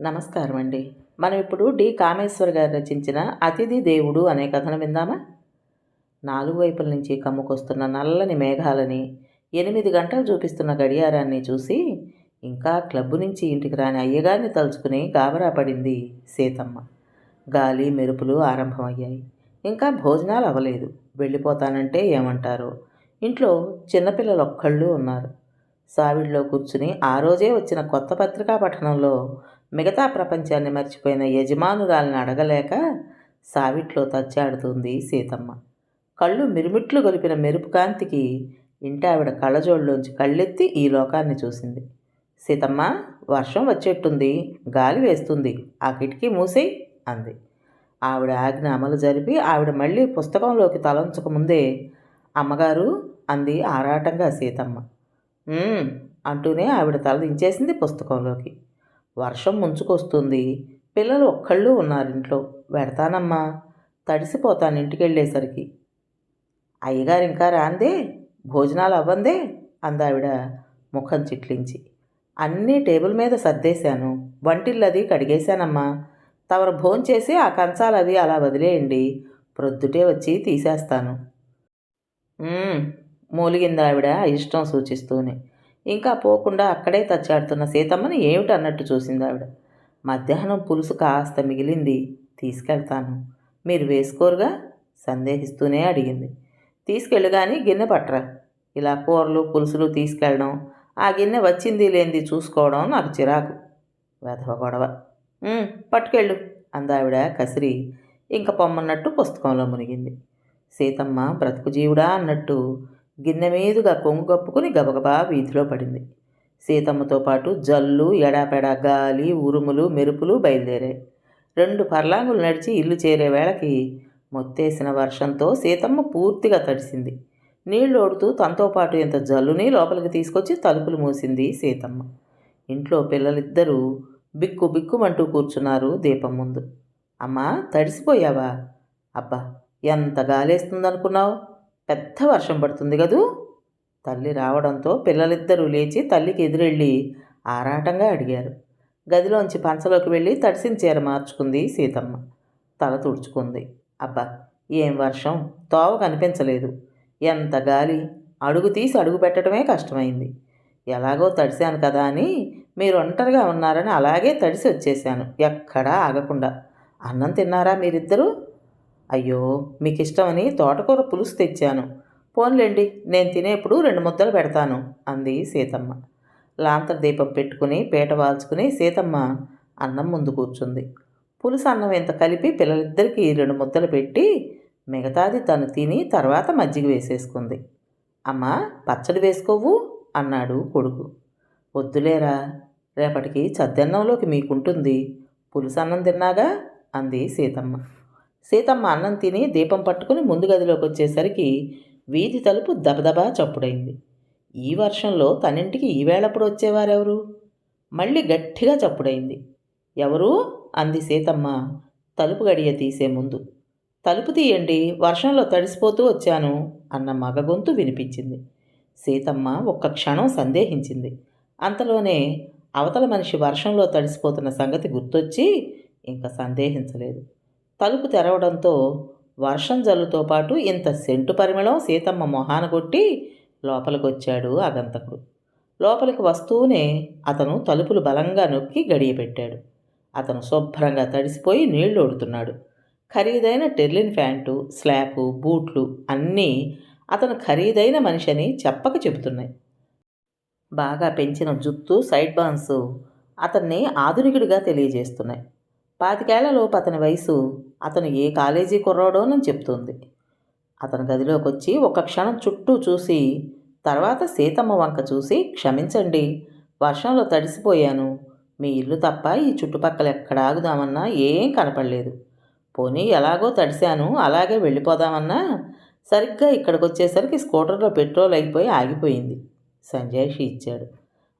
నమస్కారం అండి మనం ఇప్పుడు డి. కామేశ్వర్ గారు రచించిన అతిథి దేవుడు అనే కథను విందామా? నాలుగు వైపుల నుంచి కమ్ముకొస్తున్న నల్లని మేఘాలని ఎనిమిది గంటలు చూపిస్తున్న గడియారాన్ని చూసి ఇంకా క్లబ్ నుంచి ఇంటికి రాని అయ్యగారిని తలుచుకుని గాబరా పడింది సీతమ్మ. గాలి మెరుపులు ఆరంభమయ్యాయి. ఇంకా భోజనాలు అవ్వలేదు. వెళ్ళిపోతానంటే ఏమంటారో? ఇంట్లో చిన్నపిల్లలు ఒక్కళ్ళు ఉన్నారు. సావిడిలో కూర్చుని ఆ రోజే వచ్చిన కొత్త పత్రికా పఠనంలో మిగతా ప్రపంచాన్ని మర్చిపోయిన యజమానురాలను అడగలేక సావిట్లో తచ్చాడుతుంది సీతమ్మ. కళ్ళు మిరుమిట్లు గొలిపిన మెరుపు కాంతికి ఇంటి ఆవిడ కళ్ళజోళ్ళలోంచి కళ్ళెత్తి ఈ లోకాన్ని చూసింది. సీతమ్మ వర్షం వచ్చేట్టుంది గాలి వేస్తుంది ఆ కిటికీ మూసేయి అంది. ఆవిడ ఆజ్ఞ అమలు జరిపి ఆవిడ మళ్ళీ పుస్తకంలోకి తలంచకముందే అమ్మగారు అంది ఆరాటంగా సీతమ్మ. అంటూనే ఆవిడ తల దించేసింది పుస్తకంలోకి. వర్షం ముంచుకొస్తుంది. పిల్లలు ఒక్కళ్ళు ఉన్నారు ఇంట్లో పెడతానమ్మా. తడిసిపోతాను ఇంటికి వెళ్ళేసరికి అయ్యగారు ఇంకా రాందే? భోజనాలు అవ్వందే అందావిడ ముఖం చిట్లించి. అన్నీ టేబుల్ మీద సర్దేశాను. వంటిల్లది కడిగేశానమ్మా. తమరు భోంచేసి ఆ కంచాలు అవి అలా వదిలేయండి. ప్రొద్దుటే వచ్చి తీసేస్తాను. మూలిగిందావిడ మూలిగింది ఆవిడ ఇష్టం సూచిస్తూనే. ఇంకా పోకుండా అక్కడే తచ్చాడుతున్న సీతమ్మని ఏమిటన్నట్టు చూసింది ఆవిడ. మధ్యాహ్నం పులుసు కాస్త మిగిలింది. తీసుకెళ్తాను. మీరు వేసుకోరుగా? సందేహిస్తూనే అడిగింది. తీసుకెళ్ళు కానీ గిన్నె పట్టరా. ఇలా కూరలు పులుసులు తీసుకెళ్ళడం ఆ గిన్నె వచ్చింది లేనిది చూసుకోవడం నాకు చిరాకు. వెధవ గొడవ. పట్టుకెళ్ళు అందావిడ కసిరి. ఇంక పొమ్మన్నట్టు పుస్తకంలో మునిగింది. సీతమ్మ బ్రతుకు జీవుడా అన్నట్టు గిన్నె మీదుగా కొంగు కప్పుకుని గబగబా వీధిలో పడింది. సీతమ్మతో పాటు జల్లు ఎడాపెడా గాలి ఉరుములు మెరుపులు బయలుదేరాయి. రెండు పర్లాంగులు నడిచి ఇల్లు చేరే వేళకి మొత్తేసిన వర్షంతో సీతమ్మ పూర్తిగా తడిసింది. నీళ్ళు ఓడుతూ తనతో పాటు ఇంత జల్లుని లోపలికి తీసుకొచ్చి తలుపులు మూసింది సీతమ్మ. ఇంట్లో పిల్లలిద్దరూ బిక్కు బిక్కుమంటూ కూర్చున్నారు దీపం ముందు. అమ్మా తడిసిపోయావా? అబ్బా ఎంత గాలేస్తుందనుకున్నావు? పెద్ద వర్షం పడుతుంది కదూ? తల్లి రావడంతో పిల్లలిద్దరూ లేచి తల్లికి ఎదురెళ్ళి ఆరాటంగా అడిగారు. గదిలోంచి పంచలోకి వెళ్ళి తడిసిన చీర మార్చుకుంది సీతమ్మ. తల తుడుచుకుంది. అబ్బా ఏం వర్షం? తోవ కనిపించలేదు. ఎంత గాలి! అడుగు తీసి అడుగు పెట్టడమే కష్టమైంది. ఎలాగో తడిశాను కదా అని మీరు ఒంటరిగా ఉన్నారని అలాగే తడిసి వచ్చేసాను ఎక్కడా ఆగకుండా. అన్నం తిన్నారా మీరిద్దరూ? అయ్యో మీకు ఇష్టమని తోటకూర పులుసు తెచ్చాను. పోన్లేండి నేను తినేప్పుడు రెండు ముద్దలు పెడతాను అంది సీతమ్మ. లాంతర్ దీపం పెట్టుకుని పీట వాల్చుకుని సీతమ్మ అన్నం ముందు కూర్చుంది. పులుసు అన్నం ఇంత కలిపి పిల్లలిద్దరికీ రెండు ముద్దలు పెట్టి మిగతాది తను తిని తర్వాత మజ్జిగ వేసేసుకుంది. అమ్మా పచ్చడి వేసుకోవు అన్నాడు కొడుకు. వద్దులేరా రేపటికి చద్దన్నంలోకి మీకుంటుంది పులుసు అన్నం తిన్నాగా అంది సీతమ్మ. సీతమ్మ అన్నం తిని దీపం పట్టుకుని ముందు గదిలోకి వచ్చేసరికి వీధి తలుపు దబదబా చప్పుడైంది. ఈ వర్షంలో తనింటికి ఈవేళప్పుడు వచ్చేవారెవరు? మళ్ళీ గట్టిగా చప్పుడైంది. ఎవరు? అంది సీతమ్మ తలుపు గడియ తీసే ముందు. తలుపు తీయండి వర్షంలో తడిసిపోతూ వచ్చాను అన్న మగ గొంతు వినిపించింది. సీతమ్మ ఒక్క క్షణం సందేహించింది. అంతలోనే అవతల మనిషి వర్షంలో తడిసిపోతున్న సంగతి గుర్తొచ్చి ఇంకా సందేహించలేదు. తలుపు తెరవడంతో వర్షం జల్లుతో పాటు ఇంత సెంటు పరిమళం సీతమ్మ మొహాన కొట్టి లోపలికొచ్చాడు ఆగంతకుడు లోపలికి వస్తూనే అతను తలుపులు బలంగా నొక్కి గడియ పెట్టాడు. అతను శుభ్రంగా తడిసిపోయి నీళ్ళు ఓడుతున్నాడు ఖరీదైన టెర్లిన్ ప్యాంటు స్లాకు బూట్లు అన్నీ అతను ఖరీదైన మనిషి అని చెప్పక చెబుతున్నాయి. బాగా పెంచిన జుత్తు సైడ్ బాన్స్ అతన్ని ఆధునికుడిగా తెలియజేస్తున్నాయి. పాతికేళ్ళలోపు అతని వయసు అతను ఏ కాలేజీ కుర్రాడోనని చెప్తుంది. అతని గదిలోకి వచ్చి ఒక క్షణం చుట్టూ చూసి తర్వాత సీతమ్మ వంక చూసి క్షమించండి వర్షంలో తడిసిపోయాను. మీ ఇల్లు తప్ప ఈ చుట్టుపక్కల ఎక్కడ ఆగుదామన్నా ఏం కనపడలేదు. పోనీ ఎలాగో తడిశాను అలాగే వెళ్ళిపోదామన్నా. సరిగ్గా ఇక్కడికి వచ్చేసరికి స్కూటర్లో పెట్రోల్ అయిపోయి ఆగిపోయింది. సంజయ్ ఇచ్చాడు.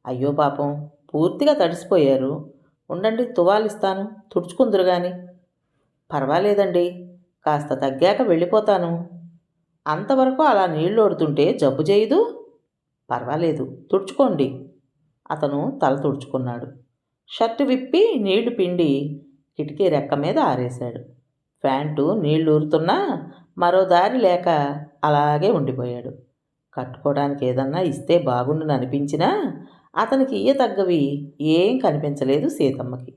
అయ్యో పాపం పూర్తిగా తడిసిపోయారు. ఉండండి తువాలిస్తాను తుడుచుకుందురు కానీ పర్వాలేదండి కాస్త తగ్గాక వెళ్ళిపోతాను. అంతవరకు అలా నీళ్ళుడుతుంటే జబ్బు చేయదు? పర్వాలేదు తుడుచుకోండి. అతను తల తుడుచుకున్నాడు. షర్టు విప్పి నీళ్ళు పిండి కిటికీ రెక్క మీద ఆరేశాడు. ప్యాంటు నీళ్ళు ఊరుతున్నా మరో దారి లేక అలాగే ఉండిపోయాడు. కట్టుకోవడానికి ఏదన్నా ఇస్తే బాగుండుననిపించినా అతనికి ఇయ్య తగ్గవి ఏం కనిపించలేదు సీతమ్మకి.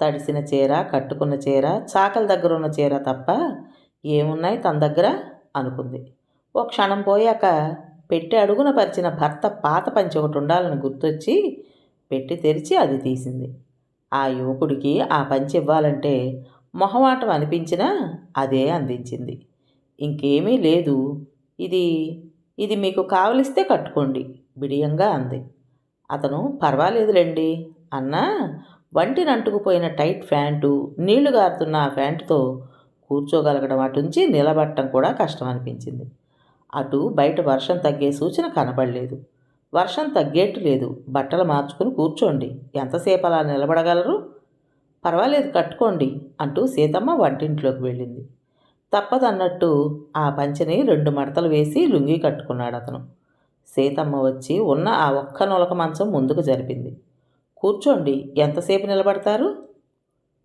తడిసిన చీర కట్టుకున్న చీర చాకల దగ్గర ఉన్న చీర తప్ప ఏమున్నాయి తన దగ్గర? అనుకుంది. ఓ క్షణం పోయాక పెట్టి అడుగున పరిచిన భర్త పాత పంచి ఒకటి ఉండాలని గుర్తొచ్చి పెట్టి తెరిచి అది తీసింది. ఆ యువకుడికి ఆ పంచి ఇవ్వాలంటే మొహమాటం అనిపించినా అదే అందించింది. ఇంకేమీ లేదు. ఇది ఇది మీకు కావలిస్తే కట్టుకోండి బిడియంగా అంది. అతను పర్వాలేదులేండి అన్నా వంటిని అంటుకుపోయిన టైట్ ప్యాంటు నీళ్ళు గారుతున్న ఆ ప్యాంటుతో కూర్చోగలగడం అటుంచి నిలబడటం కూడా కష్టం అనిపించింది అటు బయట వర్షం తగ్గే సూచన కనబడలేదు. వర్షం తగ్గేట్టు లేదు. బట్టలు మార్చుకుని కూర్చోండి. ఎంతసేపు అలా నిలబడగలరు? పర్వాలేదు కట్టుకోండి అంటూ సీతమ్మ వంటింట్లోకి వెళ్ళింది. తప్పదన్నట్టు ఆ పంచని రెండు మడతలు వేసి లుంగి కట్టుకున్నాడు అతను సీతమ్మ వచ్చి ఉన్న ఆ ఒక్క నొలక మంచం ముందుకు జరిపింది. కూర్చోండి ఎంతసేపు నిలబడతారు?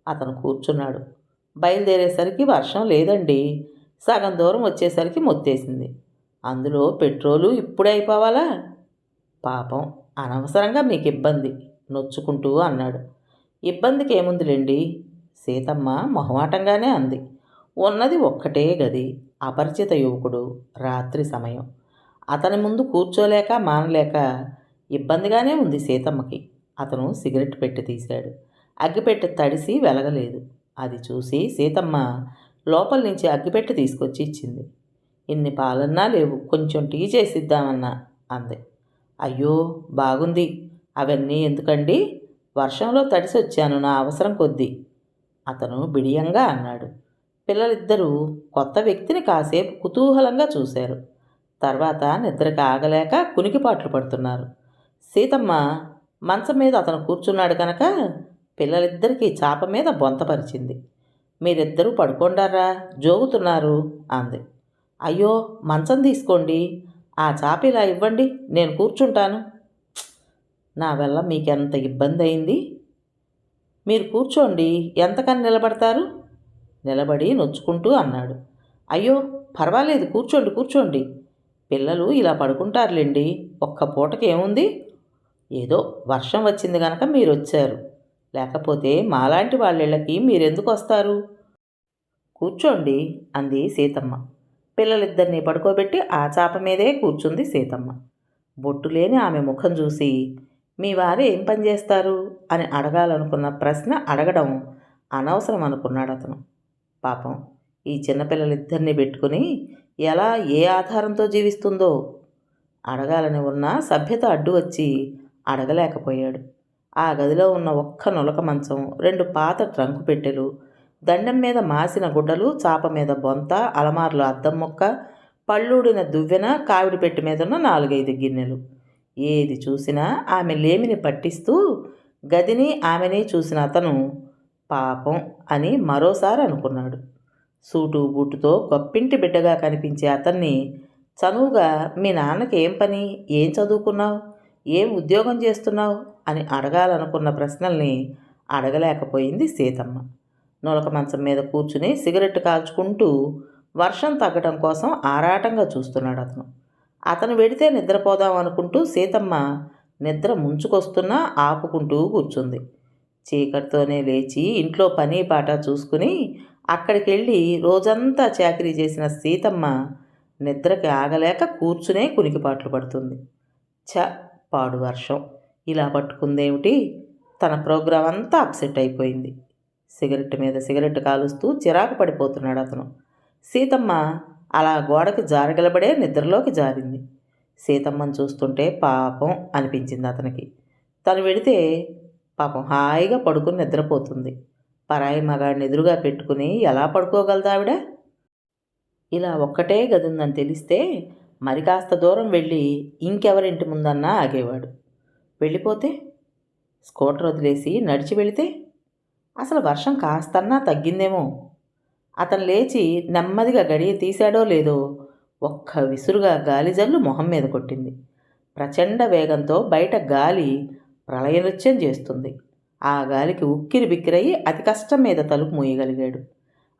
అతను కూర్చున్నాడు. బయలుదేరేసరికి వర్షం లేదండి. సగం దూరం వచ్చేసరికి మొత్తేసింది. అందులో పెట్రోలు ఇప్పుడే అయిపోవాలా? పాపం అనవసరంగా మీకు ఇబ్బంది నొచ్చుకుంటూ అన్నాడు. ఇబ్బందికి ఏముందిలేండి? సీతమ్మ మొహమాటంగానే అంది. ఉన్నది ఒక్కటే గది అపరిచిత యువకుడు రాత్రి సమయం. అతని ముందు కూర్చోలేక మానలేక ఇబ్బందిగానే ఉంది సీతమ్మకి. అతను సిగరెట్ పెట్టి తీశాడు. అగ్గిపెట్టె తడిసి వెలగలేదు. అది చూసి సీతమ్మ లోపల నుంచి అగ్గిపెట్టె తీసుకొచ్చి ఇచ్చింది. ఇన్ని పాలన్నా లేవు. కొంచెం టీ చేసిద్దామన్నా అంది. అయ్యో బాగుంది. అవన్నీ ఎందుకండి? వర్షంలో తడిసి వచ్చాను నా అవసరం కొద్దీ అతను బిడియంగా అన్నాడు. పిల్లలిద్దరూ కొత్త వ్యక్తిని కాసేపు కుతూహలంగా చూశారు. తర్వాత నిద్రకు ఆగలేక కునికిపాట్లు పడుతున్నారు. సీతమ్మ మంచం మీద అతను కూర్చున్నాడు కనుక పిల్లలిద్దరికీ చాప మీద బొంతపరిచింది మీరిద్దరూ పడుకోండారా? జోగుతున్నారు అంది. అయ్యో మంచం తీసుకోండి. ఆ చాప ఇలా ఇవ్వండి నేను కూర్చుంటాను. నా వల్ల మీకెంత ఇబ్బంది అయింది? మీరు కూర్చోండి ఎంతకని నిలబడతారు? నిలబడి నొచ్చుకుంటూ అన్నాడు. అయ్యో పర్వాలేదు కూర్చోండి కూర్చోండి. పిల్లలు ఇలా పడుకుంటారులేండి. ఒక్క పూటకి ఏముంది? ఏదో వర్షం వచ్చింది కనుక మీరు వచ్చారు లేకపోతే మాలాంటి వాళ్ళకి మీరెందుకు వస్తారు? కూర్చోండి అంది సీతమ్మ. పిల్లలిద్దరినీ పడుకోబెట్టి ఆ చాప మీదే కూర్చుంది సీతమ్మ. బొట్టు లేని ఆమె ముఖం చూసి మీ వారు ఏం పని చేస్తారు? అని అడగాలనుకున్న ప్రశ్న అడగడం అనవసరం అనుకున్నాడు అతను పాపం ఈ చిన్నపిల్లలిద్దరినీ పెట్టుకుని ఎలా ఏ ఆధారంతో జీవిస్తుందో అడగాలని ఉన్న సభ్యత అడ్డు వచ్చి అడగలేకపోయాడు. ఆ గదిలో ఉన్న ఒక్క నులక మంచం రెండు పాత ట్రంకు పెట్టెలు దండం మీద మాసిన గుడ్డలు చాప మీద బొంత అలమార్లు అద్దం మొక్క పళ్ళూడిన దువ్వెన కావిడి పెట్టి మీద ఉన్న నాలుగైదు గిన్నెలు. ఏది చూసినా ఆమె లేమిని పట్టిస్తూ గదిని ఆమెని చూసిన అతను పాపం అని మరోసారి అనుకున్నాడు. సూటు బూటుతో గొప్పింటి బిడ్డగా కనిపించే అతన్ని చనువుగా మీ నాన్నకి ఏం పని? ఏం చదువుకున్నావు? ఏం ఉద్యోగం చేస్తున్నావు? అని అడగాలనుకున్న ప్రశ్నల్ని అడగలేకపోయింది సీతమ్మ. నులక మంచం మీద కూర్చుని సిగరెట్ కాల్చుకుంటూ వర్షం తగ్గడం కోసం ఆరాటంగా చూస్తున్నాడు అతను. అతను వెడితే నిద్రపోదాం అనుకుంటూ సీతమ్మ నిద్ర ముంచుకొస్తున్నా ఆపుకుంటూ కూర్చుంది. చీకటితోనే లేచి ఇంట్లో పని పాట చూసుకుని అక్కడికి వెళ్ళి రోజంతా చాకరీ చేసిన సీతమ్మ నిద్రకి ఆగలేక కూర్చునే కునికిపాట్లు పడుతుంది. చ పాడు వర్షం. ఇలా పట్టుకుందేమిటి? తన ప్రోగ్రాం అంతా అప్సెట్ అయిపోయింది. సిగరెట్ మీద సిగరెట్ కాలుస్తూ చిరాకు పడిపోతున్నాడు అతను. సీతమ్మ అలా గోడకి జారగలబడే నిద్రలోకి జారింది. సీతమ్మను చూస్తుంటే పాపం అనిపించింది అతనికి. తను వెడితే పాపం హాయిగా పడుకుని నిద్రపోతుంది. పరాయి మగాడిని ఎదురుగా పెట్టుకుని ఎలా పడుకోగలదావిడ? ఇలా ఒక్కటే గదుందని తెలిస్తే మరి కాస్త దూరం వెళ్ళి ఇంకెవరింటి ముందన్నా ఆగేవాడు. వెళ్ళిపోతే? స్కూటర్ వదిలేసి నడిచి వెళితే? అసలు వర్షం కాస్తన్నా తగ్గిందేమో. అతను లేచి నెమ్మదిగా గడియ తీశాడో లేదో ఒక్క విసురుగా గాలి జల్లు మొహం మీద కొట్టింది. ప్రచండ వేగంతో బయట గాలి ప్రళయ నృత్యం చేస్తుంది. ఆ గాలికి ఉక్కిరి బిక్కిరయి అతి కష్టం మీద తలుపు మూయగలిగాడు.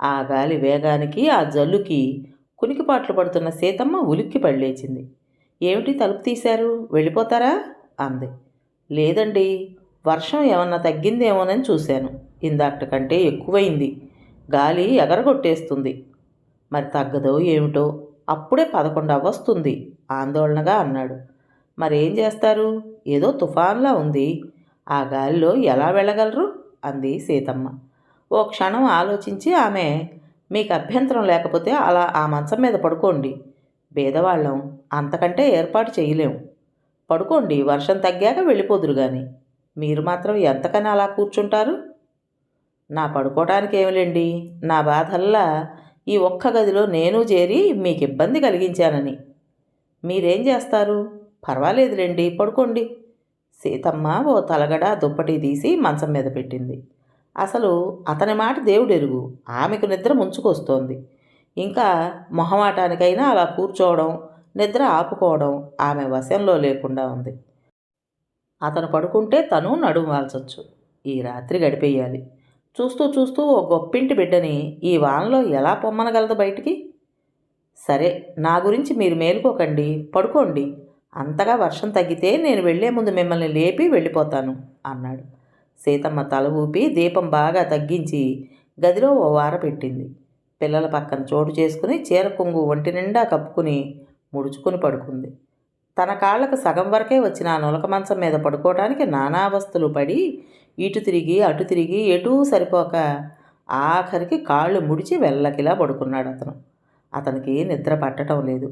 ఆ గాలి వేగానికి ఆ జల్లుకి కునికిపాట్లు పడుతున్న సీతమ్మ ఉలిక్కి పడలేచింది. ఏమిటి తలుపు తీశారు? వెళ్ళిపోతారా? అంది. లేదండి వర్షం ఏమన్నా తగ్గిందేమోనని చూశాను. ఇందాక కంటే ఎక్కువైంది. గాలి ఎగరగొట్టేస్తుంది. మరి తగ్గదో ఏమిటో? అప్పుడే పదకొండు వస్తుంది ఆందోళనగా అన్నాడు. మరేం చేస్తారు? ఏదో తుఫాన్లా ఉంది. ఆ గాలిలో ఎలా వెళ్ళగలరు? అంది సీతమ్మ. ఓ క్షణం ఆలోచించి ఆమె మీకు అభ్యంతరం లేకపోతే అలా ఆ మంచం మీద పడుకోండి. పేదవాళ్ళం అంతకంటే ఏర్పాటు చేయలేము పడుకోండి వర్షం తగ్గాక వెళ్ళిపోదురు కానీ మీరు మాత్రం ఎంతకని అలా కూర్చుంటారు? నా పడుకోవటానికి ఏమిలేండి? నా బాధల్లా ఈ ఒక్క గదిలో నేను చేరి మీకు ఇబ్బంది కలిగించానని. మీరేం చేస్తారు? పర్వాలేదులేండి పడుకోండి. సీతమ్మ ఓ తలగడ దుప్పటి తీసి మంచం మీద పెట్టింది. అసలు అతని మాట దేవుడెరుగు. ఆమెకు నిద్ర ముంచుకొస్తోంది. ఇంకా మొహమాటానికైనా అలా కూర్చోవడం నిద్ర ఆపుకోవడం ఆమె వశంలో లేకుండా ఉంది. అతను పడుకుంటే తను నడుమాల్చొచ్చు ఈ రాత్రి గడిపేయాలి. చూస్తూ చూస్తూ ఓ గొప్పింటి బిడ్డని ఈ వానలో ఎలా పొమ్మనగలదు బయటికి? సరే నా గురించి మీరు మేలుకోకండి. పడుకోండి. అంతగా వర్షం తగ్గితే నేను వెళ్ళే ముందు మిమ్మల్ని లేపి వెళ్ళిపోతాను అన్నాడు. సీతమ్మ తల ఊపి దీపం బాగా తగ్గించి గదిలో ఓ వార పెట్టింది. పిల్లల పక్కన చోటు చేసుకుని చీర కొంగు ఒంటి నిండా కప్పుకుని ముడుచుకుని పడుకుంది. తన కాళ్ళకు సగం వరకే వచ్చిన ఆ నులక మంచం మీద పడుకోవడానికి నానావస్థలు పడి ఇటు తిరిగి అటు తిరిగి ఎటూ సరిపోక ఆఖరికి కాళ్ళు ముడిచి వెళ్ళకిలా పడుకున్నాడు అతను. అతనికి నిద్ర పట్టడం లేదు.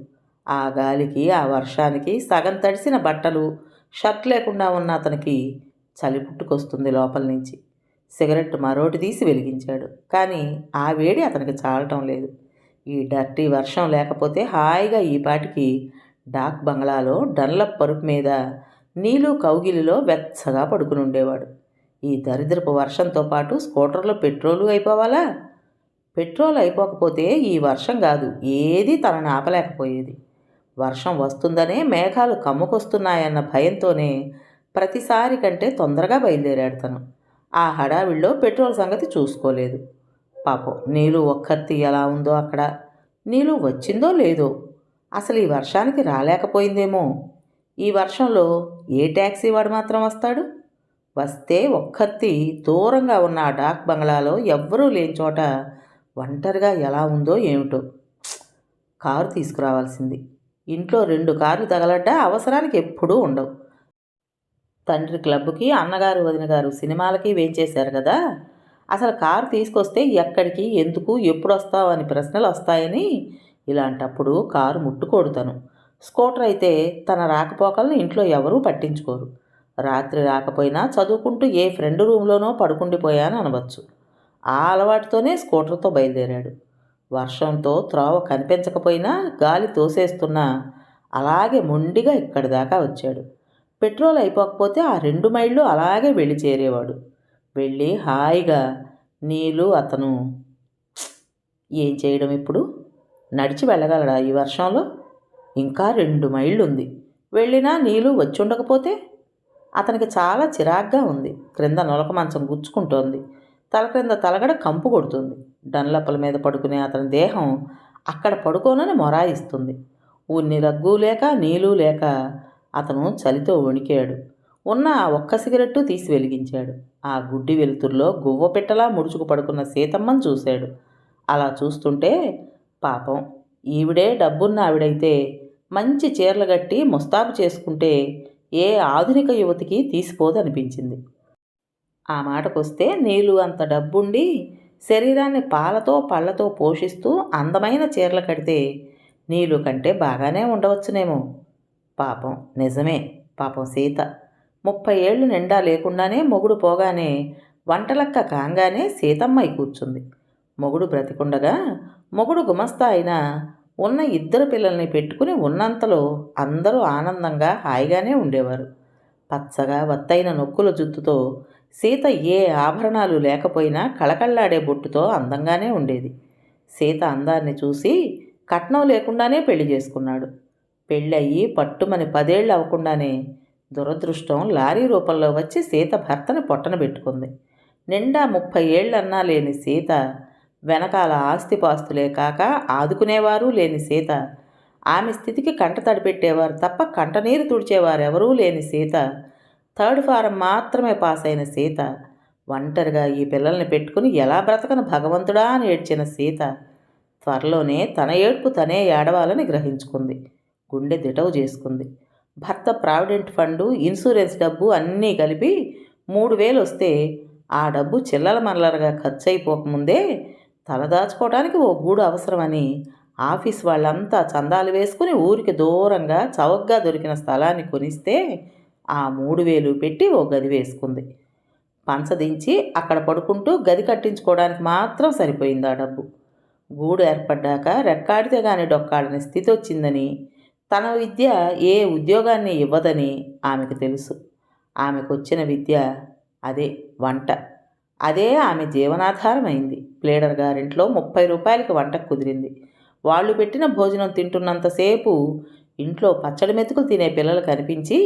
ఆ గాలికి ఆ వర్షానికి సగం తడిసిన బట్టలు షర్ట్ లేకుండా ఉన్న అతనికి చలి పుట్టుకొస్తుంది లోపల నుంచి. సిగరెట్ మరోటి తీసి వెలిగించాడు. కానీ ఆ వేడి అతనికి చాలటం లేదు. ఈ డర్టీ వర్షం లేకపోతే హాయిగా ఈ పాటికి డాక్ బంగ్లాలో డన్లప్ పరుపు మీద నీళ్ళు కౌగిలిలో వెచ్చగా పడుకుని ఉండేవాడు. ఈ దరిద్రపు వర్షంతో పాటు స్కూటర్లో పెట్రోలు అయిపోవాలా? పెట్రోల్ అయిపోకపోతే ఈ వర్షం కాదు ఏది తనను ఆపలేకపోయేది. వర్షం వస్తుందనే మేఘాలు కమ్ముకొస్తున్నాయన్న భయంతోనే ప్రతిసారి కంటే తొందరగా బయలుదేరాడు తను. ఆ హడావిడిలో పెట్రోల్ సంగతి చూసుకోలేదు. పాపం నీళ్ళు ఒక్కర్తి ఎలా ఉందో అక్కడ? నీళ్ళు వచ్చిందో లేదో? అసలు ఈ వర్షానికి రాలేకపోయిందేమో? ఈ వర్షంలో ఏ ట్యాక్సీ వాడు మాత్రం వస్తాడు? వస్తే ఒక్కర్తి దూరంగా ఉన్న ఆ డాక్ బంగ్లాలో ఎవ్వరూ లేని చోట ఒంటరిగా ఎలా ఉందో ఏమిటో. కారు తీసుకురావాల్సింది. ఇంట్లో రెండు కార్లు తగలడ్డా అవసరానికి ఎప్పుడూ ఉండవు. తండ్రి క్లబ్కి అన్నగారు వదిన గారు సినిమాలకి వేంచేశారు కదా. అసలు కారు తీసుకొస్తే ఎక్కడికి ఎందుకు ఎప్పుడు వస్తావు అని ప్రశ్నలు వస్తాయని ఇలాంటప్పుడు కారు ముట్టుకోడుతాను స్కూటర్ అయితే తన రాకపోకలను ఇంట్లో ఎవరూ పట్టించుకోరు. రాత్రి రాకపోయినా చదువుకుంటూ ఏ ఫ్రెండ్ రూమ్లోనో పడుకుండిపోయాను అనవచ్చు ఆ అలవాటుతోనే స్కూటర్తో బయలుదేరాడు. వర్షంతో త్రోవ కనిపించకపోయినా గాలి తోసేస్తున్నా అలాగే మొండిగా ఇక్కడి దాకా వచ్చాడు. పెట్రోల్ అయిపోకపోతే ఆ రెండు మైళ్ళు అలాగే వెళ్ళి చేరేవాడు. వెళ్ళి హాయిగా నీళ్ళు అతను ఏం చేయడం ఇప్పుడు? నడిచి వెళ్ళగలడా ఈ వర్షంలో? ఇంకా రెండు మైళ్ళు ఉంది వెళ్ళినా నీళ్ళు వచ్చి ఉండకపోతే అతనికి చాలా చిరాగ్గా ఉంది. క్రింద నొలక మంచం గుచ్చుకుంటోంది. తల క్రింద తలగడ కంపు కొడుతుంది. డన్లప్పల మీద పడుకునే అతని దేహం అక్కడ పడుకోనని మొరాయిస్తుంది. ఉన్ని రగ్గు లేక నీళ్ళు లేక అతను చలితో వణికాడు. ఉన్న ఆ ఒక్క సిగరెట్టు తీసి వెలిగించాడు. ఆ గుడ్డి వెలుతురులో గువ్వ పెట్టలా ముడుచుకు పడుకున్న సీతమ్మని చూశాడు. అలా చూస్తుంటే పాపం ఈవిడే డబ్బున్న ఆవిడైతే మంచి చీరలు కట్టి ముస్తాబు చేసుకుంటే ఏ ఆధునిక యువతికి తీసిపోదనిపించింది. ఆ మాటకొస్తే నీళ్ళు అంత డబ్బుండి శరీరాన్ని పాలతో పళ్ళతో పోషిస్తూ అందమైన చీరలు కడితే నీళ్ళు కంటే బాగానే ఉండవచ్చునేమో. పాపం నిజమే పాపం సీత. ముప్పై ఏళ్ళు నిండా లేకుండానే మొగుడు పోగానే వంటలక్క కాంగానే సీతమ్మై కూర్చుంది. మొగుడు బ్రతికుండగా మొగుడు గుమస్తా అయినా ఉన్న ఇద్దరు పిల్లల్ని పెట్టుకుని ఉన్నంతలో అందరూ ఆనందంగా హాయిగానే ఉండేవారు. పచ్చగా వత్తైన నొక్కుల జుత్తుతో సీత ఏ ఆభరణాలు లేకపోయినా కళకళ్ళాడే బొట్టుతో అందంగానే ఉండేది. సీత అందాన్ని చూసి కట్నం లేకుండానే పెళ్ళి చేసుకున్నాడు. పెళ్ళయి పట్టుమని పదేళ్ళు అవ్వకుండానే దురదృష్టం లారీ రూపంలో వచ్చి సీత భర్తను పొట్టన పెట్టుకుంది. నిండా ముప్పై ఏళ్ళన్నా లేని సీత వెనకాల ఆస్తిపాస్తులే కాక ఆదుకునేవారు లేని సీత ఆమె స్థితికి కంట తడిపెట్టేవారు తప్ప కంటనీరు తుడిచేవారెవరూ లేని సీత థర్డ్ ఫారం మాత్రమే పాస్ అయిన సీత ఒంటరిగా ఈ పిల్లల్ని పెట్టుకుని ఎలా బ్రతకను భగవంతుడా అని ఏడ్చిన సీత త్వరలోనే తన ఏడ్పు తనే ఏడవాలని గ్రహించుకుంది. గుండె దిటవు చేసుకుంది. భర్త ప్రావిడెంట్ ఫండు ఇన్సూరెన్స్ డబ్బు అన్నీ కలిపి మూడు వేలు వస్తే ఆ డబ్బు చిల్లల మల్లరగా ఖర్చు అయిపోకముందే తలదాచుకోవడానికి ఓ గూడు అవసరమని ఆఫీస్ వాళ్ళంతా చందాలు వేసుకుని ఊరికి దూరంగా చౌకగా దొరికిన స్థలాన్ని కొనిస్తే ఆ మూడు వేలు పెట్టి ఓ గది వేసుకుంది. పంచదించి అక్కడ పడుకుంటూ గది కట్టించుకోవడానికి మాత్రం సరిపోయింది ఆ డబ్బు. గూడు ఏర్పడ్డాక రెక్కాడితే గాని డొక్కాడని స్థితి వచ్చిందని తన విద్య ఏ ఉద్యోగాన్ని ఇవ్వదని ఆమెకు తెలుసు. ఆమెకు వచ్చిన విద్య అదే వంట. అదే ఆమె జీవనాధారం అయింది ప్లేడర్ గారింట్లో ముప్పై రూపాయలకి వంట కుదిరింది. వాళ్ళు పెట్టిన భోజనం తింటున్నంతసేపు ఇంట్లో పచ్చడి మెతుకులు తినే పిల్లలు కనిపించి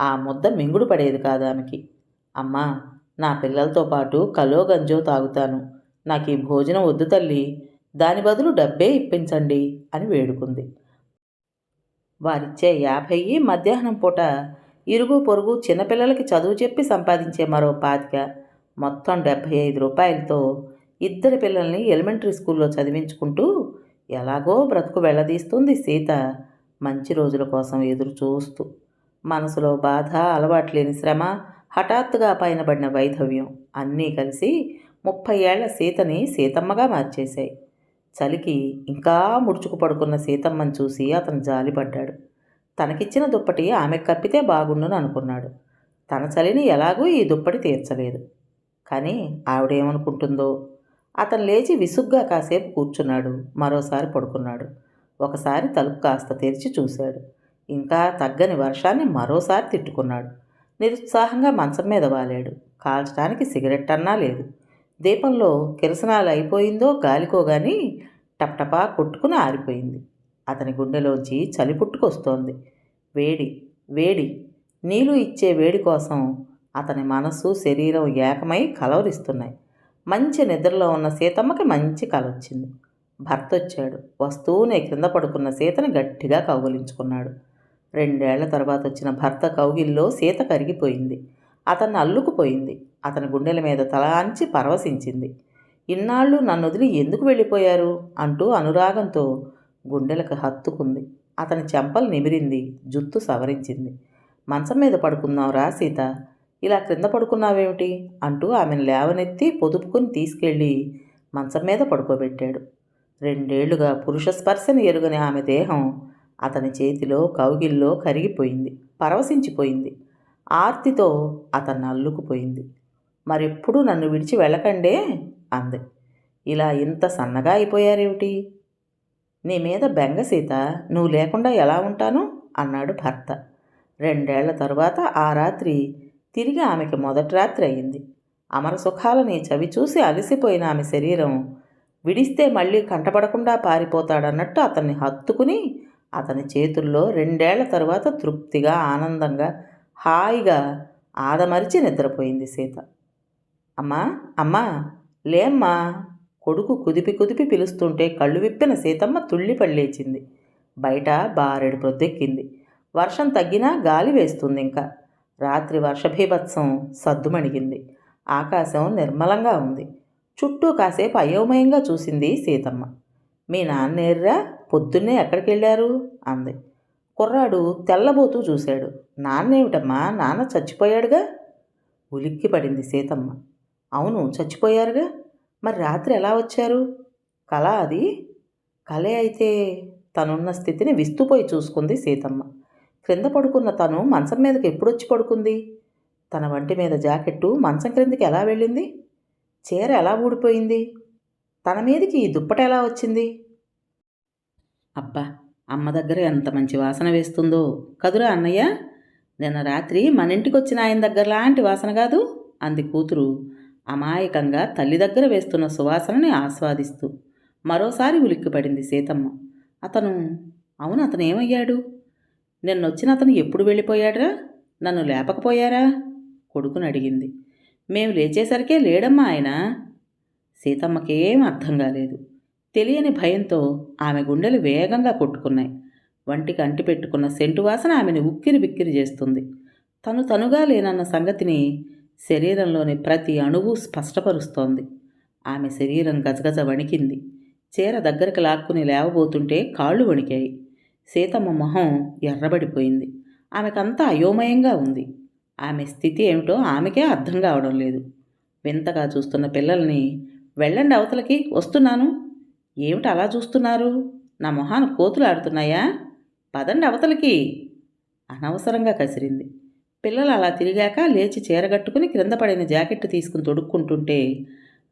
ఆ ముద్ద మింగుడు పడేది కాదు ఆమెకి అమ్మా నా పిల్లలతో పాటు కలో గంజో తాగుతాను. నాకు ఈ భోజనం వద్దు తల్లి. దాని బదులు డబ్బే ఇప్పించండి అని వేడుకుంది. వారిచ్చే యాభై మధ్యాహ్నం పూట ఇరుగు పొరుగు చిన్నపిల్లలకి చదువు చెప్పి సంపాదించే మరో పాతిక మొత్తం డెబ్భై ఐదు రూపాయలతో ఇద్దరి పిల్లల్ని ఎలిమెంటరీ స్కూల్లో చదివించుకుంటూ ఎలాగో బ్రతుకు వెళ్ళదీస్తుంది సీత మంచి రోజుల కోసం ఎదురు చూస్తూ మనసులో బాధ అలవాట్లేని శ్రమ హఠాత్తుగా పైనబడిన వైధవ్యం అన్నీ కలిసి ముప్పై ఏళ్ళ సీతని సీతమ్మగా మార్చేశాయి. చలికి ఇంకా ముడుచుకు పడుకున్న సీతమ్మని చూసి అతను జాలిపడ్డాడు. తనకిచ్చిన దుప్పటి ఆమె కప్పితే బాగుండును అనుకున్నాడు. తన చలిని ఎలాగూ ఈ దుప్పటి తీర్చలేదు. కానీ ఆవిడేమనుకుంటుందో? అతను లేచి విసుగ్గా కాసేపు కూర్చున్నాడు. మరోసారి పడుకున్నాడు. ఒకసారి తలుపు కాస్త తెరిచి చూశాడు. ఇంకా తగ్గని వర్షాన్ని మరోసారి తిట్టుకున్నాడు. నిరుత్సాహంగా మంచం మీద వాలాడు. కాల్చడానికి సిగరెట్ అన్నా లేదు. దీపంలో కిరసనాలు అయిపోయిందో గాలికో గాని టప్టపా కొట్టుకుని ఆరిపోయింది. అతని గుండెలోంచి చలి పుట్టుకొస్తోంది. వేడి వేడి. నీళ్ళు ఇచ్చే వేడి కోసం అతని మనసు శరీరం ఏకమై కలవరిస్తున్నాయి. మంచి నిద్రలో ఉన్న సీతమ్మకి మంచి కల వచ్చింది భర్త వచ్చాడు వస్తూనే క్రింద పడుకున్న సీతని గట్టిగా కౌగులించుకున్నాడు. రెండేళ్ళ తర్వాత వచ్చిన భర్త కౌగిల్లో సీత కరిగిపోయింది. అతన్ని అల్లుకుపోయింది. అతని గుండెల మీద తలాంచి పరవశించింది. ఇన్నాళ్ళు నన్ను వదిలి ఎందుకు వెళ్ళిపోయారు? అంటూ అనురాగంతో గుండెలకు హత్తుకుంది. అతని చెంపలు నిమిరింది. జుత్తు సవరించింది. మంచం మీద పడుకుందాం రా సీత. ఇలా క్రింద పడుకున్నావేమిటి? అంటూ ఆమెను లేవనెత్తి పొదుపుకుని తీసుకెళ్ళి మంచం మీద పడుకోబెట్టాడు. రెండేళ్ళుగా పురుష స్పర్శని ఎరుగని ఆమె దేహం అతని చేతిలో కౌగిల్లో కరిగిపోయింది పరవశించిపోయింది. ఆర్తితో అతన్ని అల్లుకుపోయింది. మరెప్పుడు నన్ను విడిచి వెళ్ళకండే అంది. ఇలా ఇంత సన్నగా అయిపోయారేమిటి? నీ మీద బెంగ సీత నువ్వు లేకుండా ఎలా ఉంటాను? అన్నాడు భర్త. రెండేళ్ళ తరువాత ఆ రాత్రి తిరిగి ఆమెకి మొదటి రాత్రి అయింది. అమర సుఖాలని చవి చూసి అలసిపోయిన ఆమె శరీరం విడిస్తే మళ్ళీ కంటపడకుండా పారిపోతాడన్నట్టు అతన్ని హత్తుకుని అతని చేతుల్లో రెండేళ్ళ తరువాత తృప్తిగా ఆనందంగా హాయిగా ఆదమరిచి నిద్రపోయింది సీత. అమ్మా అమ్మా లేమ్మా కొడుకు కుదిపి కుదిపి పిలుస్తుంటే కళ్ళు విప్పిన సీతమ్మ తుళ్ళిపళ్ళేచింది బయట బారెడు ప్రొద్దెక్కింది. వర్షం తగ్గినా గాలి వేస్తుంది ఇంకా రాత్రి వర్షభీభత్సం సద్దుమణిగింది. ఆకాశం నిర్మలంగా ఉంది. చుట్టూ కాసేపు అయోమయంగా చూసింది సీతమ్మ. మీ నాన్నేర్రా పొద్దున్నే ఎక్కడికి వెళ్ళారు అంది. కుర్రాడు తెల్లబోతూ చూశాడు. నాన్నేమిటమ్మా? నాన్న చచ్చిపోయాడుగా? ఉలిక్కి పడింది సీతమ్మ. అవును చచ్చిపోయారుగా? మరి రాత్రి ఎలా వచ్చారు? కళ అది? కళే అయితే తనున్న స్థితిని విస్తుపోయి చూసుకుంది సీతమ్మ. క్రింద పడుకున్న తను మంచం మీదకి ఎప్పుడొచ్చి పడుకుంది? తన వంటి మీద జాకెట్టు మంచం క్రిందికి ఎలా వెళ్ళింది? చీర ఎలా ఊడిపోయింది? తన మీదకి ఈ దుప్పట ఎలా వచ్చింది? అబ్బా అమ్మ దగ్గర ఎంత మంచి వాసన వేస్తుందో. కదురా అన్నయ్య నిన్న రాత్రి మన ఇంటికి వచ్చిన ఆయన దగ్గర లాంటి వాసన కాదు అంది కూతురు. అమాయకంగా తల్లి దగ్గర వేస్తున్న సువాసనని ఆస్వాదిస్తూ మరోసారి ఉలిక్కిపడింది సీతమ్మ. అతను అవును అతను ఏమయ్యాడు? నిన్నొచ్చిన అతను ఎప్పుడు వెళ్ళిపోయాడురా? నన్ను లేపకపోయారా? కొడుకుని అడిగింది మేము లేచేసరికే లేడమ్మా ఆయన. సీతమ్మకేం అర్థం కాలేదు. తెలియని భయంతో ఆమె గుండెలు వేగంగా కొట్టుకున్నాయి. వంటికి అంటిపెట్టుకున్న సెంటు వాసన ఆమెను ఉక్కిరి బిక్కిరి చేస్తుంది. తను తనుగా లేనన్న సంగతిని శరీరంలోని ప్రతి అణువు స్పష్టపరుస్తోంది. ఆమె శరీరం గజగజ వణికింది. చీర దగ్గరకు లాక్కుని లేవబోతుంటే కాళ్ళు వణికాయి. సీతమ్మ మొహం ఎర్రబడిపోయింది. ఆమెకంతా అయోమయంగా ఉంది. ఆమె స్థితి ఏమిటో ఆమెకే అర్థం కావడం లేదు. వింతగా చూస్తున్న పిల్లల్ని వెళ్ళండి అవతలకి వస్తున్నాను. ఏమిటి అలా చూస్తున్నారు? నా మొహాన కోతులు ఆడుతున్నాయా పదండి అవతలకి. అనవసరంగా కసిరింది. పిల్లలు అలా తిరిగాక లేచి చీరగట్టుకుని క్రింద పడిన జాకెట్ తీసుకుని తొడుక్కుంటుంటే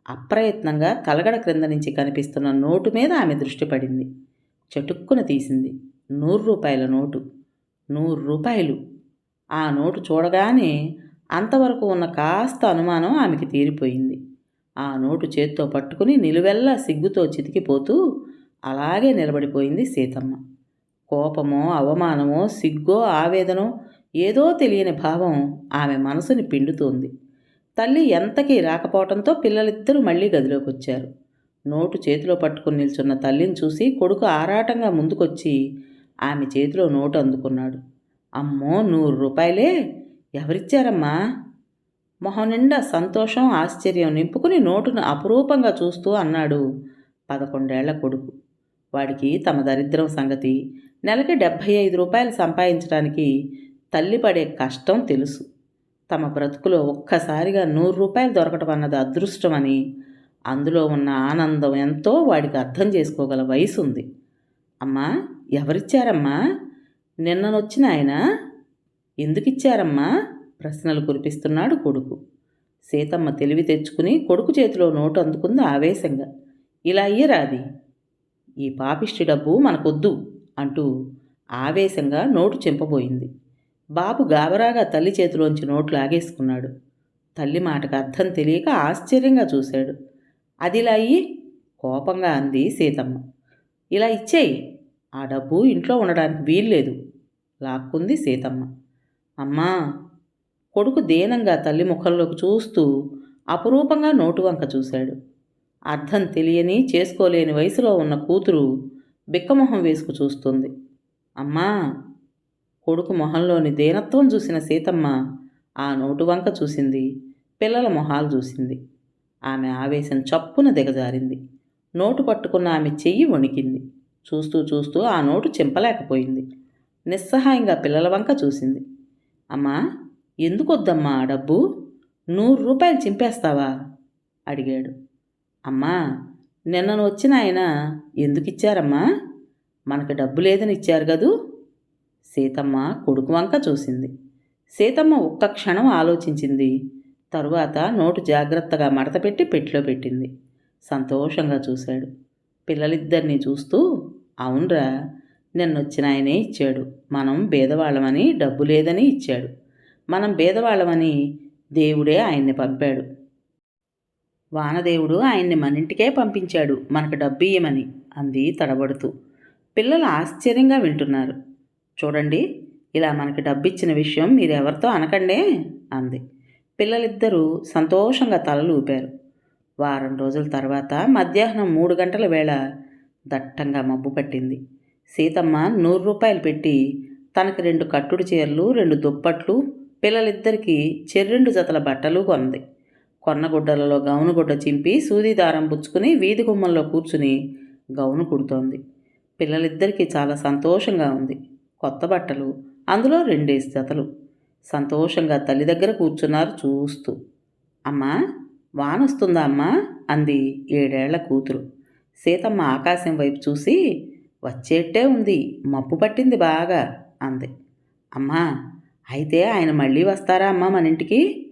అప్రయత్నంగా తలగడ క్రింద నుంచి కనిపిస్తున్న నోటు మీద ఆమె దృష్టి పడింది. చటుక్కున తీసింది. నూరు రూపాయల నోటు. నూరు రూపాయలు. ఆ నోటు చూడగానే అంతవరకు ఉన్న కాస్త అనుమానం ఆమెకి తీరిపోయింది. ఆ నోటు చేత్తో పట్టుకుని నిలువెల్లా సిగ్గుతో చితికిపోతూ అలాగే నిలబడిపోయింది సీతమ్మ. కోపమో అవమానమో సిగ్గో ఆవేదనో ఏదో తెలియని భావం ఆమె మనసుని పిండుతోంది. తల్లి ఎంతకీ రాకపోవడంతో పిల్లలిద్దరూ మళ్ళీ గదిలోకి వచ్చారు నోటు చేతిలో పట్టుకుని నిల్చున్న తల్లిని చూసి కొడుకు ఆరాటంగా ముందుకొచ్చి ఆమె చేతిలో నోటు అందుకున్నాడు. అమ్మో నూరు రూపాయలే! ఎవరిచ్చారమ్మా? మొహం నిండా సంతోషం ఆశ్చర్యం నింపుకుని నోటును అపురూపంగా చూస్తూ అన్నాడు పదకొండేళ్ళ కొడుకు. వాడికి తమ దరిద్రం సంగతి నెలకి డెబ్భై ఐదు రూపాయలు సంపాదించడానికి తల్లి పడే కష్టం తెలుసు. తమ బ్రతుకులో ఒక్కసారిగా నూరు రూపాయలు దొరకటం అన్నది అదృష్టమని అందులో ఉన్న ఆనందం ఎంతో వాడికి అర్థం చేసుకోగల వయసు ఉంది అమ్మా ఎవరిచ్చారమ్మా? నిన్ననొచ్చిన ఆయన? ఎందుకిచ్చారమ్మా? ప్రశ్నలు కురిపిస్తున్నాడు కొడుకు. సీతమ్మ తెలివి తెచ్చుకుని కొడుకు చేతిలో నోటు అందుకుంది ఆవేశంగా. ఇలా అయ్యరాది? ఈ పాపిష్టి డబ్బు మనకొద్దు అంటూ ఆవేశంగా నోటు చింపబోయింది. బాబు గాబరాగా తల్లి చేతిలోంచి నోటు లాగేసుకున్నాడు. తల్లి మాటకు అర్థం తెలియక ఆశ్చర్యంగా చూశాడు. అదిలా అయ్యి? కోపంగా అంది సీతమ్మ. ఇలా ఇచ్చేయి. ఆ డబ్బు ఇంట్లో ఉండడానికి వీల్లేదు లాక్కుంది సీతమ్మ. అమ్మా కొడుకు దీనంగా తల్లి ముఖంలోకి చూస్తూ అపురూపంగా నోటు వంక చూశాడు. అర్థం తెలియని చేసుకోలేని వయసులో ఉన్న కూతురు బిక్కమొహం వేసుకు చూస్తుంది. అమ్మా! కొడుకు మొహంలోని దీనత్వం చూసిన సీతమ్మ ఆ నోటు వంక చూసింది. పిల్లల మొహాలు చూసింది. ఆమె ఆవేశం చప్పున దిగజారింది. నోటు పట్టుకున్న ఆమె చెయ్యి వణికింది. చూస్తూ చూస్తూ ఆ నోటు చింపలేకపోయింది. నిస్సహాయంగా పిల్లల వంక చూసింది. అమ్మా! ఎందుకొద్దమ్మా ఆ డబ్బు? నూరు రూపాయలు చింపేస్తావా? అడిగాడు. అమ్మా నిన్నను వచ్చిన ఆయన ఎందుకు ఇచ్చారమ్మా మనకు డబ్బు లేదని ఇచ్చారు కదూ? సీతమ్మ కొడుకు వంక చూసింది. సీతమ్మ ఒక్క క్షణం ఆలోచించింది. తరువాత నోటు జాగ్రత్తగా మడతపెట్టి పెట్టిలో పెట్టింది. సంతోషంగా చూశాడు. పిల్లలిద్దరినీ చూస్తూ అవునరా నిన్నొచ్చిన ఆయనే ఇచ్చాడు. మనం బేదవాళ్ళమని డబ్బు లేదని ఇచ్చాడు. మనం భేదవాళ్ళమని దేవుడే ఆయన్ని పంపాడు. వానదేవుడు ఆయన్ని మన ఇంటికే పంపించాడు. మనకు డబ్బు ఇయ్యమని అంది తడబడుతూ. పిల్లలు ఆశ్చర్యంగా వింటున్నారు. చూడండి ఇలా మనకి డబ్బిచ్చిన విషయం మీరు ఎవరితో అనకండే? అంది. పిల్లలిద్దరూ సంతోషంగా తలలు ఊపారు. వారం రోజుల తర్వాత మధ్యాహ్నం మూడు గంటల వేళ దట్టంగా మబ్బు పట్టింది. సీతమ్మ నూరు రూపాయలు పెట్టి తనకి రెండు కట్టుడు చీరలు రెండు దుప్పట్లు పిల్లలిద్దరికీ చెర్రెండు జతల బట్టలు కొన్నది. కొన్నగుడ్డలలో గౌను గుడ్డ చింపి సూది దారం పుచ్చుకుని వీధి గుమ్మంలో కూర్చుని గౌను కుడుతోంది. పిల్లలిద్దరికీ చాలా సంతోషంగా ఉంది. కొత్త బట్టలు అందులో రెండేసి జతలు. సంతోషంగా తల్లి దగ్గర కూర్చున్నారు చూస్తూ. అమ్మా వానొస్తుందా అమ్మా? అంది ఏడేళ్ళ కూతురు. సీతమ్మ ఆకాశం వైపు చూసి వచ్చేట్టే ఉంది మబ్బు పట్టింది బాగా అంది. అమ్మా అయితే ఆయన మళ్ళీ వస్తారా అమ్మా మన ఇంటికి?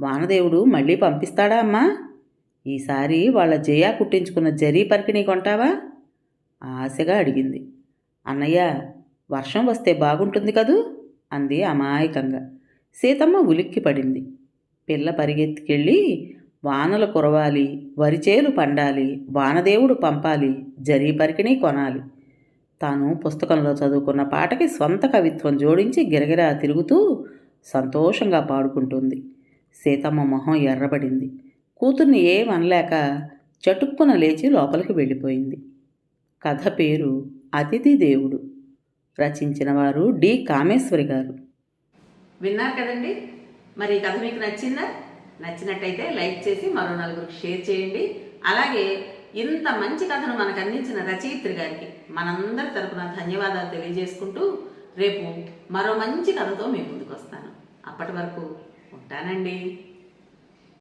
వానదేవుడు మళ్ళీ పంపిస్తాడా అమ్మా? ఈసారి వాళ్ళ జయా కుట్టించుకున్న జరీ పరికిణీ కొంటావా? ఆశగా అడిగింది. అన్నయ్య వర్షం వస్తే బాగుంటుంది కదూ? అంది అమాయకంగా. సీతమ్మ ఉలిక్కి పడింది. పిల్ల పరిగెత్తికెళ్ళి వానలు కురవాలి వరిచేలు పండాలి వానదేవుడు పంపాలి జరీ పరికిణీ కొనాలి. తాను పుస్తకంలో చదువుకున్న పాటకి స్వంత కవిత్వం జోడించి గిరగిరా తిరుగుతూ సంతోషంగా పాడుకుంటుంది. సీతమ్మ మొహం ఎర్రబడింది. కూతుర్ని ఏమనలేక చటుక్కున లేచి లోపలికి వెళ్ళిపోయింది. కథ పేరు అతిథి దేవుడు. రచించిన వారు డి కామేశ్వరి గారు. విన్నారు కదండి? మరి ఈ కథ మీకు నచ్చిందా? నచ్చినట్టయితే లైక్ చేసి మరో నలుగురికి షేర్ చేయండి. అలాగే ఇంత మంచి కథను మనకు అందించిన రచయిత్రి గారికి మనందరి తరపున ధన్యవాదాలు తెలియజేసుకుంటూ రేపు మరో మంచి కథతో మీ ముందుకు వస్తాను అప్పటి వరకు ఉంటానండి.